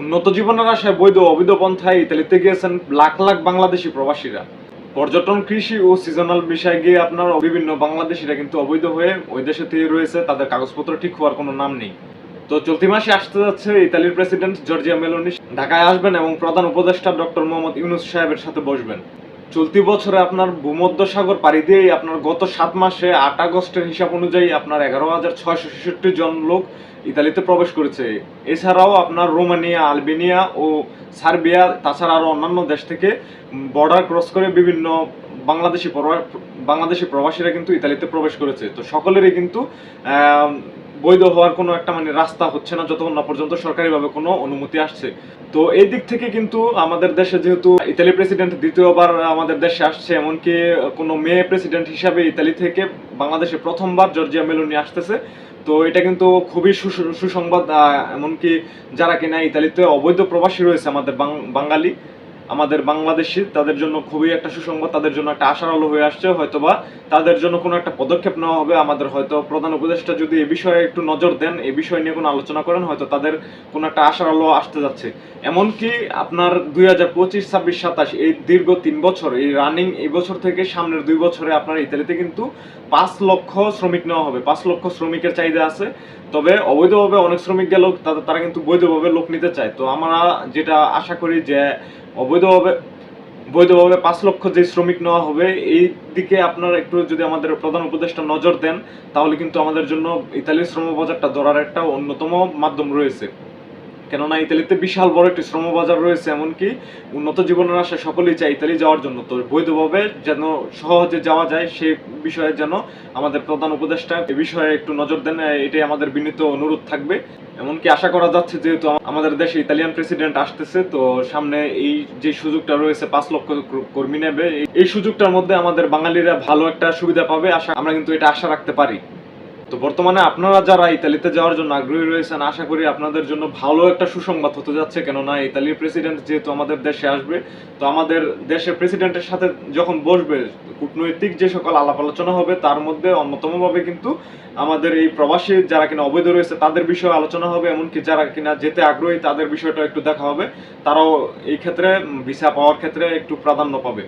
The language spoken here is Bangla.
উন্নত জীবনের আশায় বৈধ অবৈধ পন্থায় ইতালিতে গিয়েছেন লাখ লাখ বাংলাদেশি প্রবাসীরা। পর্যটন, কৃষি ও সিজনাল বিষয়ে গিয়ে আপনার বিভিন্ন বাংলাদেশিরা কিন্তু অবৈধ হয়ে ওই দেশে থেকে রয়েছে, তাদের কাগজপত্র ঠিক হওয়ার কোনো নাম নেই। তো চলতি মাসে আসতে যাচ্ছে ইতালির প্রেসিডেন্ট জর্জিয়া মেলোনি। ঢাকায় আসবেন এবং প্রধান উপদেষ্টা ডক্টর মোহাম্মদ ইউনুস সাহেবের সাথে বসবেন। চলতি বছরে আপনার ভূমধ্য সাগর পাড়ি দিয়েই আপনার গত সাত মাসে আট আগস্টের হিসাব অনুযায়ী আপনার এগারো হাজার ছয়শো ছেষট্টি জন লোক ইতালিতে প্রবেশ করেছে। এছাড়াও আপনার রোমানিয়া, আলবেনিয়া ও সার্বিয়া, তাছাড়া আরও অন্যান্য দেশ থেকে বর্ডার ক্রস করে বিভিন্ন বাংলাদেশি বাংলাদেশি প্রবাসীরা কিন্তু ইতালিতে প্রবেশ করেছে। তো সকলেরই কিন্তু বৈধ হওয়ার কোনো একটা মানে রাস্তা হচ্ছে না যতক্ষণ না পর্যন্ত সরকারিভাবে কোনো অনুমতি আসছে। তো এই দিক থেকে কিন্তু আমাদের দেশে যেহেতু ইতালি প্রেসিডেন্ট দ্বিতীয়বার আমাদের দেশে আসছে, এমনকি কোনো মেয়ে প্রেসিডেন্ট হিসাবে ইতালি থেকে বাংলাদেশে প্রথমবার জর্জিয়া মেলোনি আসতেছে, তো এটা কিন্তু খুবই সুস- সুসংবাদ। এমনকি যারা কিনা ইতালিতে অবৈধ প্রবাসী রয়েছে আমাদের বাঙালি আমাদের বাংলাদেশি তাদের জন্য খুবই একটা সুসংবাদ, তাদের জন্য একটা আশার আলো হয়ে আসছে, হয়তোবা তাদের জন্য কোনো একটা পদক্ষেপ নেওয়া হবে। আমাদের হয়তো প্রধান উপদেষ্টা যদি এ বিষয়ে একটু নজর দেন এই বিষয় নিয়ে কোনো আলোচনা করেন, হয়তো তাদের কোনো একটা আশার আলো আসতে যাচ্ছে। এমনকি আপনার দুই হাজার পঁচিশ, ছাব্বিশ, সাতাশ এই দীর্ঘ তিন বছর, এই রানিং এই বছর থেকে সামনের দুই বছরে আপনার ইতালিতে কিন্তু পাঁচ লক্ষ শ্রমিক নেওয়া হবে, পাঁচ লক্ষ শ্রমিকের চাহিদা আছে। তবে অবৈধভাবে অনেক শ্রমিক গেলেও তারা কিন্তু বৈধভাবে লোক নিতে চায়। তো আমরা যেটা আশা করি যে অবৈধভাবে বৈধভাবে পাঁচ লক্ষ যে শ্রমিক নেওয়া হবে, এই দিকে আপনারা একটু যদি আমাদের প্রধান উপদেষ্টা নজর দেন, তাহলে কিন্তু আমাদের জন্য ইতালির শ্রম বাজারটা ধরার একটা অন্যতম মাধ্যম রয়েছে। কেননা ইতালিতে বিশাল বড় একটি শ্রম বাজার রয়েছে, এমনকি উন্নত জীবনের আশা সকলেই চায় ইতালি যাওয়ার জন্য। তো বৈধভাবে যেন সহজে যাওয়া যায়, সে বিষয়ে যেন আমাদের প্রধান উপদেষ্টা এ বিষয়ে একটু নজর দেন এটাই আমাদের বিনীত অনুরোধ থাকবে। এমনকি আশা করা যাচ্ছে যেহেতু আমাদের দেশে ইতালিয়ান প্রেসিডেন্ট আসতেছে, তো সামনে এই যে সুযোগটা রয়েছে, পাঁচ লক্ষ কর্মী নেবে, এই- এই সুযোগটার মধ্যে আমাদের বাঙালিরা ভালো একটা সুবিধা পাবে, আশা আমরা কিন্তু এটা আশা রাখতে পারি। তো বর্তমানে আপনারা যারা ইতালিতে যাওয়ার জন্য আগ্রহী রয়েছেন, আশা করি আপনাদের জন্য ভালো একটা সুসংবাদ হতে যাচ্ছে। কেননা ইতালির প্রেসিডেন্ট যেহেতু আমাদের দেশে আসবে, তো আমাদের দেশের প্রেসিডেন্টের সাথে যখন বসবে, কূটনৈতিক যে সকল আলাপ আলোচনা হবে, তার মধ্যে অন্যতমভাবে কিন্তু আমাদের এই প্রবাসী যারা কিনা অবৈধ রয়েছে, তাদের বিষয়ে আলোচনা হবে। এমনকি যারা কিনা যেতে আগ্রহী, তাদের বিষয়টা একটু দেখা হবে। তারাও এই ক্ষেত্রে ভিসা পাওয়ার ক্ষেত্রে একটু প্রাধান্য পাবে।